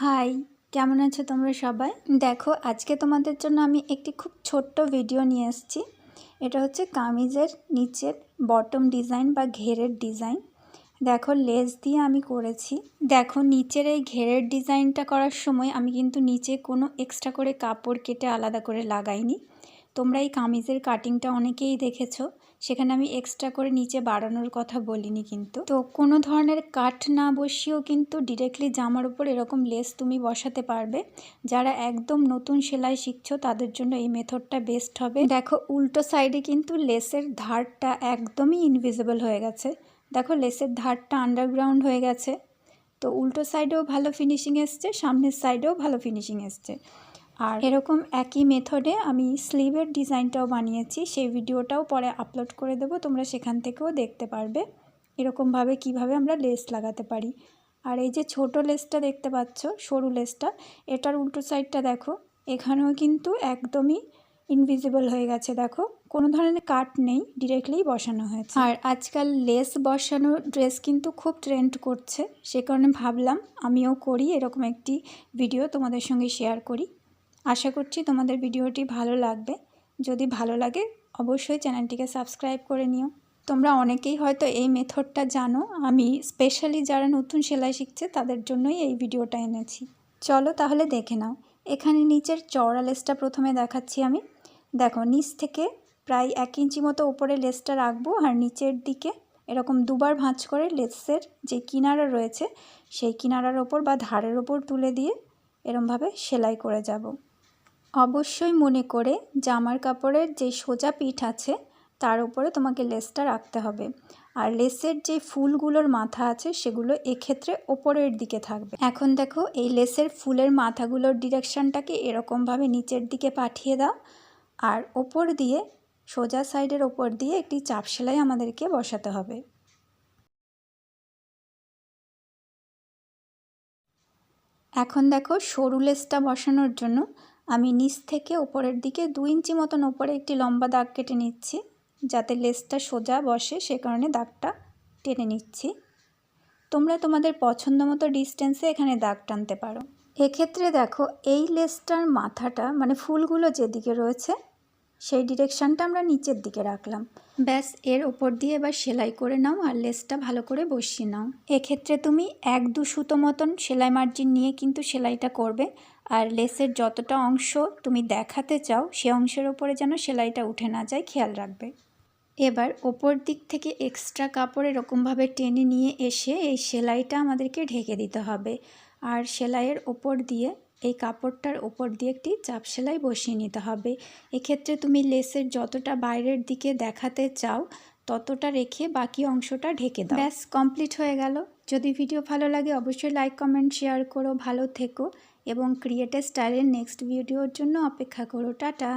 High, কেমন আছো তোমরা সবাই? দেখো, আজকে তোমাদের জন্য আমি একটি খুব ছোট্ট ভিডিও নিয়ে এসেছি। এটা হচ্ছে কামিজের নিচের বটম ডিজাইন বা ঘেরের ডিজাইন দেখো লেস দিয়ে আমি করেছি। দেখো, নিচের এই ঘেরের ডিজাইনটা করার সময় আমি কিন্তু নিচে কোনো এক্সট্রা করে কাপড় কেটে আলাদা করে লাগাইনি। তোমরা এই কামিজের কাটিংটা অনেকেই দেখেছ। সেখানে আমি এক্সট্রা করে নিচে বাড়ানোর কথা বলিনি কিন্তু। তো কোনো ধরনের কাঠ না বসিয়েও কিন্তু ডিরেক্টলি জামার উপর এরকম লেস তুমি বসাতে পারবে। যারা একদম নতুন সেলাই শিখছো, তাদের জন্য এই মেথডটা বেস্ট হবে। দেখো, উল্টো সাইডে কিন্তু লেসের ধারটা একদমই ইনভিজিবল হয়ে গেছে। দেখো লেসের ধারটা আন্ডারগ্রাউন্ড হয়ে গেছে। তো উল্টো সাইডেও ভালো ফিনিশিং এসছে, সামনের সাইডেও ভালো ফিনিশিং এসছে। আর এরকম একই মেথডে আমি স্লিভের ডিজাইনটাও বানিয়েছি সেই ভিডিওটাও পরে আপলোড করে দেবো তোমরা সেখান থেকেও দেখতে পারবে এরকমভাবে কীভাবে আমরা লেস লাগাতে পারি। আর এই যে ছোট লেসটা দেখতে পাচ্ছ সরু লেসটা এটার উল্টো সাইডটা দেখো এখানেও কিন্তু একদমই ইনভিজিবল হয়ে গেছে দেখো কোনো ধরনের কাট নেই ডিরেক্টলি বসানো হয়েছে। আর আজকাল লেস বসানো ড্রেস কিন্তু খুব ট্রেন্ড করছে সে কারণে ভাবলাম আমিও করি এরকম একটি ভিডিও তোমাদের সঙ্গে শেয়ার করি। আশা করছি তোমাদের ভিডিওটি ভালো লাগবে। যদি ভালো লাগে, অবশ্যই চ্যানেলটিকে সাবস্ক্রাইব করে নিও। তোমরা অনেকেই হয়তো এই মেথডটা জানো, আমি স্পেশালি যারা নতুন সেলাই শিখছে, তাদের জন্যই এই ভিডিওটা এনেছি। চলো তাহলে দেখে নাও। এখানে নিচের চওড়া লেসটা প্রথমে দেখাচ্ছি আমি। দেখো, নিচ থেকে প্রায় এক ইঞ্চি মতো ওপরে লেসটা রাখব, আর নিচের দিকে এরকম দুবার ভাঁজ করে লেসের যে কিনারা রয়েছে, সেই কিনারার ওপর বা ধারের ওপর তুলে দিয়ে এরমভাবে সেলাই করে যাব। অবশ্যই মনে করে জামার কাপড়ের যে সোজা পিঠ আছে, তার উপরে তোমাকে লেসটা রাখতে হবে। আর লেসের যে ফুলগুলোর মাথা আছে, সেগুলো এক্ষেত্রে ওপরের দিকে থাকবে। এখন দেখো, এই লেসের ফুলের মাথাগুলোর ডিরেকশানটাকে এরকমভাবে নিচের দিকে পাঠিয়ে দাও। আর ওপর দিয়ে, সোজা সাইডের ওপর দিয়ে একটি চাপ সেলাই আমাদেরকে বসাতে হবে। এখন দেখো, সরু লেসটা বসানোর জন্য আমি নিচ থেকে ওপরের দিকে দু ইঞ্চি মতন ওপরে একটি লম্বা দাগ কেটে নিচ্ছি, যাতে লেসটা সোজা বসে, সে কারণে দাগটা টেনে নিচ্ছি। তোমরা তোমাদের পছন্দ মতো ডিস্টেন্সে এখানে দাগ টানতে পারো। এক্ষেত্রে দেখো, এই লেসটার মাথাটা মানে ফুলগুলো যেদিকে রয়েছে সেই ডিরেকশানটা আমরা নিচের দিকে রাখলাম। ব্যাস, এর ওপর দিয়ে এবার সেলাই করে নাও আর লেসটা ভালো করে বসিয়ে নাও। এক্ষেত্রে তুমি এক দু সুতো মতন সেলাই মার্জিন নিয়ে কিন্তু সেলাইটা করবে আর লেসের যতটা অংশ তুমি দেখাতে চাও, সে অংশের ওপরে যেন সেলাইটা উঠে না যায়, খেয়াল রাখবে। এবার ওপর দিক থেকে এক্সট্রা কাপড় এরকমভাবে টেনে নিয়ে এসে এই সেলাইটা আমাদেরকে ঢেকে দিতে হবে। আর সেলাইয়ের ওপর দিয়ে এই কাপড়টার ওপর দিয়ে একটি চাপ সেলাই বসিয়ে নিতে হবে। এক্ষেত্রে তুমি লেসের যতটা বাইরের দিকে দেখাতে চাও, ততটা রেখে বাকি অংশটা ঢেকে দাও। ব্যাস, কমপ্লিট হয়ে গেল। যদি ভিডিও ভালো লাগে, অবশ্যই লাইক, কমেন্ট, শেয়ার করো। ভালো থেকো এবং ক্রিয়েটের স্টাইলের নেক্সট ভিডিওর জন্য অপেক্ষা করো। টাটা!